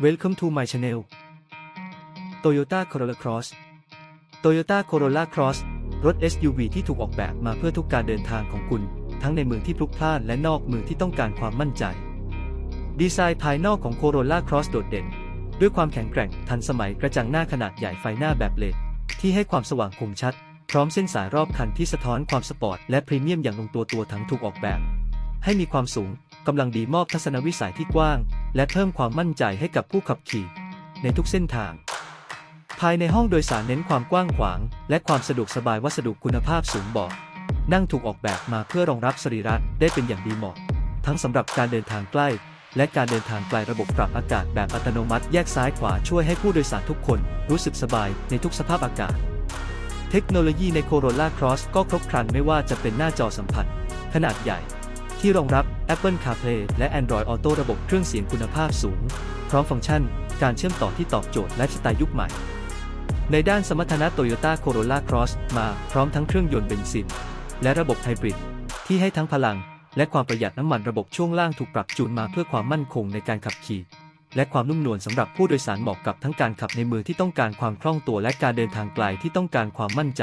Welcome to my channel Toyota Corolla Cross Toyota Corolla Cross รถ SUV ที่ถูกออกแบบมาเพื่อทุกการเดินทางของคุณ ทั้งในเมืองที่พลุกพล่านและนอกเมืองที่ต้องการความมั่นใจ ดีไซน์ภายนอกของ Corolla Cross โดดเด่น ด้วยความแข็งแกร่งทันสมัยกระจังหน้าขนาดใหญ่ไฟหน้าแบบเลดที่ให้ความสว่างคมชัด พร้อมเส้นสายรอบคันที่สะท้อนความสปอร์ตและพรีเมียมอย่างลงตัวตัวทั้งถูกออกแบบ ให้มีความสูงกำลังดีมอบทัศนวิสัยที่กว้าง และเพิ่มความมั่นใจให้กับผู้ขับขี่ ในทุกเส้นทาง ภายในห้องโดยสารเน้นความกว้างขวาง และความสะดวกสบายวัสดุคุณภาพสูงเบาะนั่งถูกออกแบบมาเพื่อรองรับสรีระได้เป็นอย่างดีเหมาะ ทั้งสำหรับการเดินทางใกล้ และการเดินทางไกลระบบปรับอากาศแบบอัตโนมัติแยกซ้ายขวาช่วยให้ผู้โดยสารทุกคนรู้สึกสบายในทุกสภาพอากาศ เทคโนโลยีใน Corolla Cross ก็ครบครันไม่ว่าจะเป็นหน้าจอสัมผัส ขนาดใหญ่ ที่รองรับ Apple CarPlay และ Android Auto ระบบเครื่องเสียงคุณภาพสูง พร้อมฟังก์ชัน การเชื่อมต่อที่ตอบโจทย์และสไตล์ยุคใหม่ ในด้านสมรรถนะ Toyota Corolla Cross มาพร้อมทั้งเครื่องยนต์เบนซิน และระบบไฮบริด ที่ให้ทั้งพลัง และความประหยัดน้ำมันระบบช่วงล่างถูกปรับจูนมาเพื่อความมั่นคงในการขับขี่ และความนุ่มนวลสำหรับผู้โดยสารเหมาะกับทั้งการขับในเมืองที่ต้องการความคล่องตัวและการเดินทางไกลที่ต้องการความมั่นใจ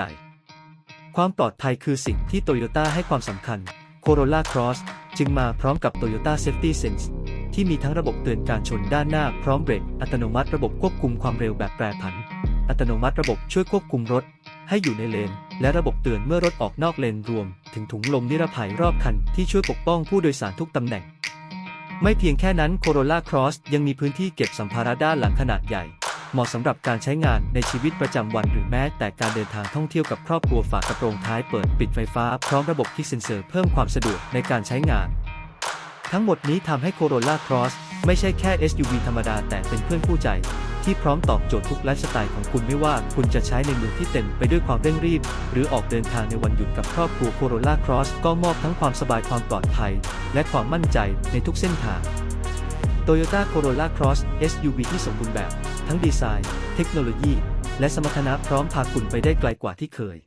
ความปลอดภัยคือสิ่งที่โตโยต้าให้ความสำคัญ Corolla Cross จึงมาพร้อมกับ Toyota Safety Sense ที่มีทั้งระบบเตือนการชนด้านหน้าพร้อมเบรกอัตโนมัติระบบควบคุมความเร็วแบบแปรผัน อัตโนมัติระบบช่วยควบคุมรถ ให้อยู่ในเลน และระบบเตือนเมื่อรถออกนอกเลนรวม ถึงถุงลมนิรภัยรอบคันที่ช่วยปกป้องผู้โดยสารทุกตำแหน่ง ไม่เพียงแค่นั้น Corolla Cross ยังมีพื้นที่เก็บสัมภาระด้านหลังขนาดใหญ่ เหมาะสำหรับการใช้งานในชีวิตประจำวันหรือแม้แต่การเดินทางท่องเที่ยวกับครอบครัวฝากระโปรงท้ายเปิดปิดไฟฟ้าพร้อมระบบคิกเซนเซอร์เพิ่มความสะดวกในการใช้งาน ทั้งหมดนี้ทำให้ Corolla Cross ไม่ใช่แค่ SUV ธรรมดาแต่เป็นเพื่อนคู่ใจ ที่พร้อมตอบโจทย์ทุกไลฟ์สไตล์ของคุณไม่ว่าคุณจะใช้ในเมืองที่เต็มไปด้วยความเร่งรีบ หรือออกเดินทางในวันหยุดกับครอบครัว Corolla Cross ก็มอบทั้งความสบายความปลอดภัย และความมั่นใจในทุกเส้นทาง Toyota Corolla Cross SUV ที่สมบูรณ์แบบ ทั้งดีไซน์ เทคโนโลยี และสมรรถนะพร้อมพาคุณไปได้ไกลกว่าที่เคย